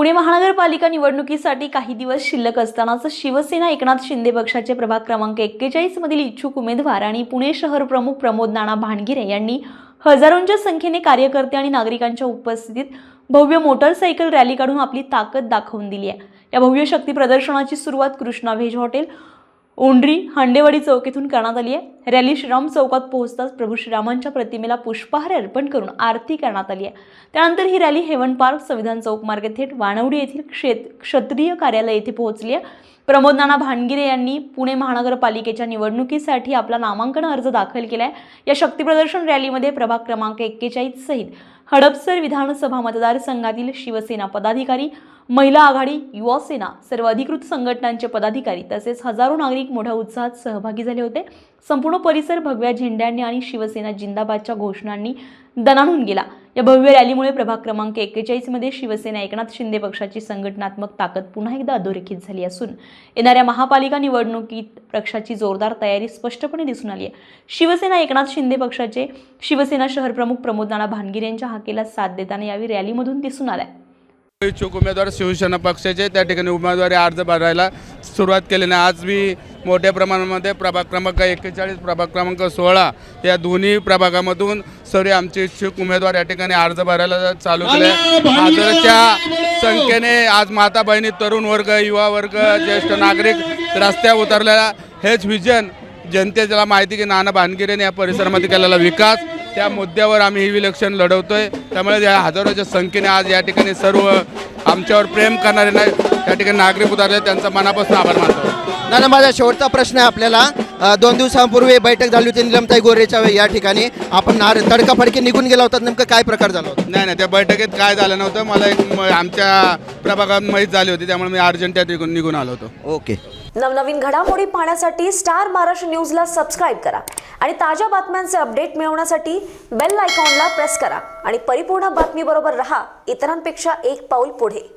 पुणे महानगरपालिका निवडणुकीसाठी काही दिवस शिल्लक असतानाच शिवसेना एकनाथ शिंदे पक्षाचे प्रभाग क्रमांक एक्केचाळीस मधील इच्छुक उमेदवार आणि पुणे शहर प्रमुख प्रमोद नाना भानगिरे यांनी हजारोंच्या संख्येने कार्यकर्ते आणि नागरिकांच्या उपस्थितीत भव्य मोटरसायकल रॅली काढून आपली ताकद दाखवून दिली आहे. या भव्य शक्ती प्रदर्शनाची सुरुवात कृष्णा व्हेज हॉटेल ओंड्री हांडेवाडी चौक येथून करण्यात आली आहे. रॅली श्रीराम चौकात पोहोचताच प्रभू श्रीरामांच्या प्रतिमेला पुष्पहार अर्पण करून आरती करण्यात आली आहे. त्यानंतर ही रॅली हेवन पार्क संविधान चौक मार्गे थेट वाणवडी येथील क्षेत क्षत्रिय कार्यालय येथे पोहोचली आहे. प्रमोद नाना भानगिरे यांनी पुणे महानगरपालिकेच्या निवडणुकीसाठी आपला नामांकन अर्ज दाखल केला आहे या शक्तीप्रदर्शन रॅलीमध्ये प्रभाग क्रमांक एक्केचाळीस सहित हडपसर विधानसभा मतदारसंघातील शिवसेना पदाधिकारी महिला आघाडी युवा सेना सर्व अधिकृत संघटनांचे पदाधिकारी तसेच हजारो नागरिक मोठ्या उत्साहात सहभागी झाले होते. संपूर्ण परिसर भगव्या झेंड्यांनी आणि शिवसेना जिंदाबादच्या घोषणांनी दणाणून गेला. या भव्य रॅलीमुळे प्रभाग क्रमांक एक्केचाळीसमध्ये शिवसेना एकनाथ शिंदे पक्षाची संघटनात्मक ताकद पुन्हा एकदा अधोरेखित झाली असून येणाऱ्या महापालिका निवडणुकीत पक्षाची जोरदार तयारी स्पष्टपणे दिसून आली आहे. शिवसेना एकनाथ शिंदे पक्षाचे शिवसेना शहर प्रमुख प्रमोद नाना भानगिरे यांच्या हाकेला साथ देताना यावेळी रॅलीमधून दिसून आलाय. इच्छुक उमेदवार शिवसेना पक्षाचे त्या ठिकाणी उमेदवारी अर्ज भरायला सुरुवात केली आज मी मोठ्या प्रमाणामध्ये प्रभाग क्रमांक एक्केचाळीस प्रभाग क्रमांक सोळा या दोन्ही प्रभागामधून सर्व आमचे इच्छुक उमेदवार या ठिकाणी अर्ज भरायला चालू केले. हजाराच्या संख्येने आज माता बहिणी तरुण वर्ग युवा वर्ग ज्येष्ठ नागरिक रस्त्यावर उतरलेला हेच विजन जनतेला माहिती की नाना भानगिरेने या परिसरामध्ये केलेला विकास. त्या मुद्द्यावर आम्ही ही इलेक्शन लढवतोय. त्यामुळे या हजारोच्या संख्येने आज या ठिकाणी सर्व आमच्यावर प्रेम करणारे नाही त्या ठिकाणी नागरिक उतरले त्यांचा मनापासून आभार मानतो. नाना माझा शेवटचा प्रश्न आहे आपल्याला. दोन दिवसांपूर्वी बैठक झाली होती निलमताई गोरेच्या या ठिकाणी. आपण नार तडकाफडकी निघून गेला होता नेमकं काय प्रकार झाला होता? नाही नाही त्या बैठकीत काय झालं नव्हतं मला एक आमच्या प्रभागात माहीत झाली होती त्यामुळे मी अर्जंट त्या निघून निघून आलो होतो. ओके. नवनवीन घडामोडी पाहण्यासाठी स्टार महाराष्ट्र न्यूजला सबस्क्राईब करा आणि ताज्या बातम्यांचे अपडेट मिळवण्यासाठी बेल आयकॉनला प्रेस करा. आणि परिपूर्ण बातमीबरोबर रहा इतरांपेक्षा एक पाऊल पुढे.